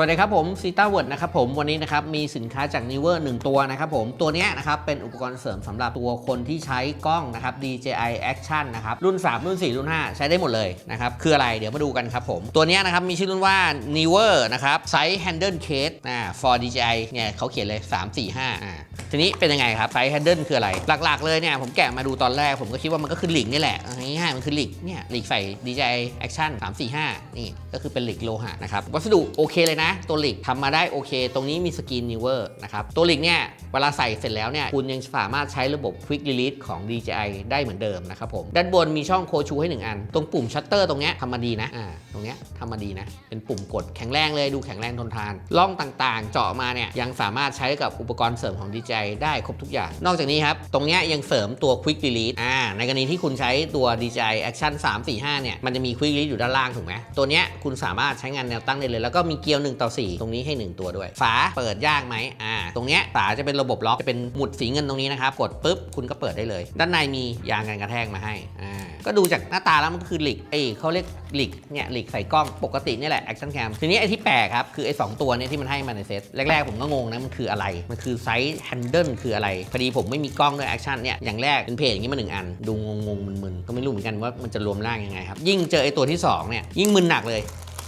วัสดีครับผมซีต้าเวิร์ดนะครับผมวันนี้นะครับมีสินค้าจาก n e w e r 1ตัวนะครับผมตัวนี้นะครับเป็นอุปกรณ์เสริมสำหรับตัวคนที่ใช้กล้องนะครับ DJI Action นะครับรุ่น 3 รุ่น 4 รุ่น 5 ใช้ได้หมดเลยนะครับคืออะไรเดี๋ยวมาดูกันครับผมตัวนี้นะครับมีชื่อรุ่นว่า n i v e r นะครับไซส์ Handle Case อ่า for DJI เนี่ยเขาเขียนเลย 3 4 5อ่าทีนี้เป็นยังไงครับ Size Handle คืออะไร หลักๆเลยเนี่ยผมแกะมาดูตอนแรกผมก็คิดว่ามันก็คือหลิกนี่แหละง่ายๆมันคือหลิกเนี่ยหลิกใส่ DJI Action 3 4 5 นี่ก็คือเป็นหลิกโลหะนะครับวัสดุโอเคเลยนะ ตัวหลิกทำมาได้โอเค ตรงนี้มีสกรีนนิวเวอร์นะครับตัวหลิกเนี่ยเวลาใส่เสร็จแล้วเนี่ยคุณยังสามารถใช้ระบบ Quick Release ของ DJI ได้เหมือนเดิมนะครับผมด้านบนมีช่องโคชูให้ 1 อัน ตรงปุ่มชัตเตอร์ตรงเนี้ยทำมาดีนะอ่าตรงเนี้ยทำมาดีนะ เป็นปุ่มกดแข็งแรงเลยดูแข็งแรงทนทานล่องต่างๆ เจาะมาเนี่ยยังสามารถใช้กับอุปกรณ์เสริมของ DJI ได้ครบทุกอย่าง นอกจากนี้ครับ ตรงนี้ยังเสริมตัว Quick Release อ่าในกรณีที่คุณใช้ตัว DJI Action 3 4 5 เนี่ย มันจะมี Quick Release อยู่ด้านล่างถูกไหมตัวนี้คุณสามารถใช้งานแนวตั้งได้เลย แล้วก็มีเกียร์1ต่อ4 ตรงนี้ให้ 1 ตัวด้วย ฝาเปิดยากไหมอ่าตรงนี้ฝาจะเป็นระบบล็อกจะเป็นหมุดสีเงินตรงนี้นะครับกดปุ๊บคุณก็เปิดได้เลย ด้านในมียางกันกระแทกมาให้อ่าก็ดูจากหน้าตาแล้วมันคือหลิกเอ้เขาเรียกหลีกเนี่ยหลีกใส่กล้องปกตินี่แหละแอคชั่นแคมทีนี้ไอ้ที่แปลกครับ คือไอ้สองตัวเนี่ยที่มันให้มาในเซตแรกๆ ผมก็งงนะมันคืออะไร มันคือไซส์แฮนเดิลคืออะไรพอดีผมไม่มีกล้องด้วยแอคชั่นเนี่ยอย่างแรกเป็นเพจอย่างนี้มาหนึ่งอัน ดูงงๆมึนๆก็ไม่รู้เหมือนกันว่ามันจะรวมร่างยังไงครับยิ่งเจอไอ้ตัวที่สองเนี่ยยิ่งมึนหนักเลย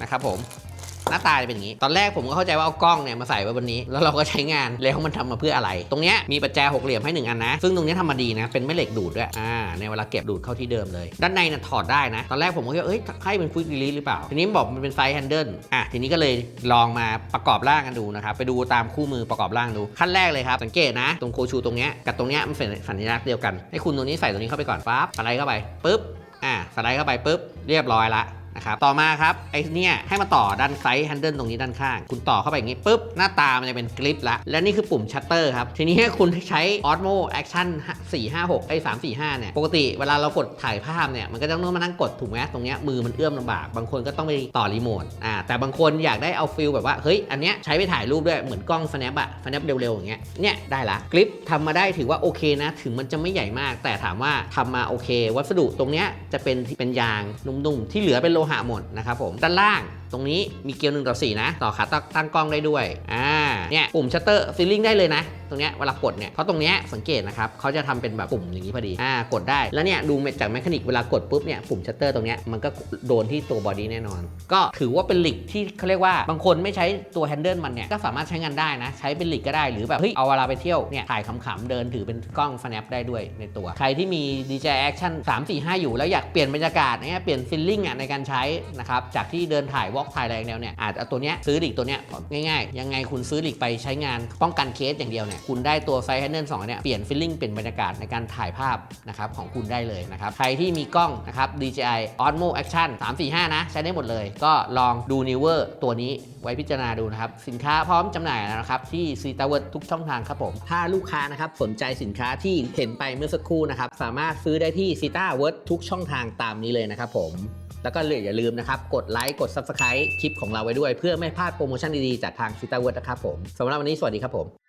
นะครับผม หน้าตาจะเป็นอย่างนี้ ตอนแรกผมก็เข้าใจว่าเอากล้องเนี่ยมาใส่ไว้บนนี้ แล้วเราก็ใช้งาน แล้วมันทำมาเพื่ออะไร ตรงเนี้ยมีประแจหกเหลี่ยมให้หนึ่งอันนะ ซึ่งตรงเนี้ยทำมาดีนะ เป็นแม่เหล็กดูดด้วย อ่า ในเวลาเก็บดูดเข้าที่เดิมเลย ด้านในน่ะถอดได้นะ ตอนแรกผมก็คิดว่าเอ้ย ให้เป็นควิก release หรือเปล่า ทีนี้บอกมันเป็นไซส์แฮนเดิล อะ ทีนี้ก็เลยลองมาประกอบร่างกันดูนะครับ ไปดูตามคู่มือประกอบร่างดู ขั้นแรกเลยครับ สังเกตนะ ตรงโคชูตรงเนี้ย กับตรงเนี้ยมันเป็นสัญลักษณ์เดียวกัน ให้คุณตรงนี้ใส่ตรงนี้เข้าไปก่อนปั๊บสไลด์เข้าไปปุ๊บ อ่าสไลด์เข้าไปปุ๊บ เรียบร้อยละ นะครับ ต่อมาครับไอ้เนี่ยให้มาต่อด้านไซส์แฮนเดิลตรงนี้ด้านข้าง คุณต่อเข้าไปอย่างนี้ปุ๊บ หน้าตามันจะเป็นกริปละ และนี่คือปุ่มชัตเตอร์ครับ ทีนี้คุณใช้ Osmo Action 456ไอ้345 เนี่ย ปกติเวลาเรากดถ่ายภาพเนี่ย มันก็ต้องมานั่งกดถูกไหมตรงเนี้ยมือมันเอื้อมลำบาก บางคนก็ต้องไปต่อรีโมท อ่า แต่บางคนอยากได้เอาฟิลแบบว่า เฮ้ย อันเนี้ยใช้ไปถ่ายรูปด้วย เหมือนกล้อง snap อะ snap เร็วๆอย่างเงี้ย เนี่ยได้ละกริปทำมาได้ถือว่าโอเคนะ ถึงมันจะไม่ใหญ่มาก แต่ถามว่าทำมาโอเค วัสดุตรงเนี้ยจะเป็นเป็นยางนุ่มๆ ที่เหลือเป็นโลหะหมดนะครับผมด้านล่างตรงนี้มีเกลียว1ต่อ4นะ ต่อขาตั้งกล้องได้ด้วย อ่า เนี่ย ปุ่มชัตเตอร์ฟิลลิ่งได้เลยนะ ตรงเนี้ยเวลากดเนี่ย เพราะตรงเนี้ยสังเกตนะครับเขาจะทำเป็นแบบปุ่มอย่างนี้พอดี อ่า กดได้ แล้วเนี่ยดูจากแมคานิกเวลากดปุ๊บเนี่ย ปุ่มชัตเตอร์ตรงเนี้ยมันก็โดนที่ตัวบอดี้แน่นอน ก็ถือว่าเป็นหลิกที่เขาเรียกว่าบางคนไม่ใช้ตัวแฮนเดิลมันเนี่ย ก็สามารถใช้งานได้นะ ใช้เป็นหลิกก็ได้ หรือแบบ เฮ้ย เอาเวลาไปเที่ยวเนี่ย ถ่ายขำๆ เดินถือเป็นกล้อง snap ได้ด้วยในตัว ใครที่มี DJI Action 3 4 5 อยู่แล้วอยากเปลี่ยนบรรยากาศเนี่ยเปลี่ยนฟิลลิ่งอะในการใช้นะครับจากที่เดินถ่ายวอล์กถ่ายอะไรแนวเนี่ยอาจเอาตัวเนี้ยซื้อหลีกตัวเนี้ยง่ายๆ ยังไงคุณซื้อหลีกไปใช้งานป้องกันเคสอย่างเดียวเนี่ยคุณได้ตัวไซส์แฮนเดิลสองเนี่ยเปลี่ยนฟิลลิ่งเปลี่ยนบรรยากาศในการถ่ายภาพนะครับของคุณได้เลยนะครับใครที่มีกล้องนะครับ DJI Osmo Action 3 4 5 นะ ใช้ได้หมดเลย ก็ลองดู n e w e r ตัวนี้ไว้พิจารณาดูนะครับสินค้าพร้อมจำหน่ายแล้วนะครับที่ c ีตาเวิร์ทุกช่องทางครับผมถ้าลูกค้านะครับสนใจสินค้าที่เห็นไปเมื่อสักครู่นะครับสามารถซื้อได้ที่ c ีตาเวิร์ทุกช่องทางตามนี้เลยนะครับผม แล้วก็เลยอย่าลืมนะครับ กดไลค์กด Subscribe คลิปของเราไว้ด้วย เพื่อไม่พลาดโปรโมชั่นดีๆ จากทางซิตาเวิร์ดนะครับผมสำหรับวันนี้สวัสดีครับผม